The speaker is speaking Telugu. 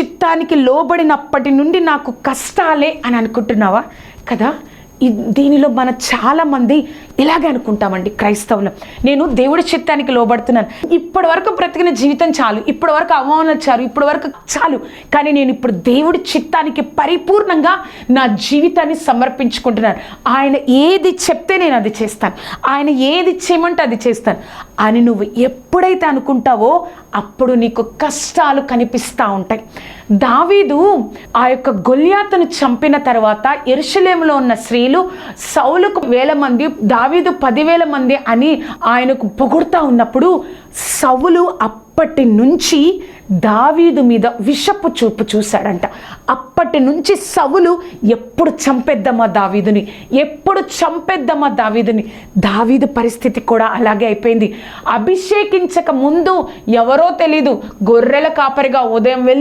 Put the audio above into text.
చిత్తానికి లోబడినప్పటి నుండి నాకు కష్టాలే అని అనుకుంటున్నావా? కదా? దీనిలో మన చాలామంది ఇలాగే అనుకుంటామండి క్రైస్తవులు. నేను దేవుడి చిత్తానికి లోబడుతున్నాను. ఇప్పటి వరకు బ్రతికిన జీవితం చాలు. ఇప్పటి వరకు అవమానాలు చాలు. ఇప్పటి వరకు చాలు. కానీ నేను ఇప్పుడు దేవుడి చిత్తానికి పరిపూర్ణంగా నా జీవితాన్ని సమర్పించుకుంటున్నాను. ఆయన ఏది చెప్తే నేను అది చేస్తాను. ఆయన ఏది చేయమంటే అది చేస్తాను. అని నువ్వు ఎప్పుడైతే అనుకుంటావో అప్పుడు నీకు కష్టాలు కనిపిస్తూ ఉంటాయి. దావీదు ఆ యొక్క గొల్యాతను చంపిన తర్వాత ఎరుషలేములో ఉన్న స్త్రీలు సౌలుకు వేల మంది దావీదు పదివేల మంది అని ఆయనకు పొగుడుతూ ఉన్నప్పుడు సౌలు అప్పటి నుంచి దావీదు మీద విషపు చూపు చూశాడంట. అప్పటి నుంచి సవులు ఎప్పుడు చంపేద్దామా దావీదుని? ఎప్పుడు చంపేద్దామా దావీదుని? దావీదు పరిస్థితి కూడా అలాగే అయిపోయింది. అభిషేకించక ముందు ఎవరో తెలీదు గొర్రెల కాపరిగా ఉదయం వెళ్ళి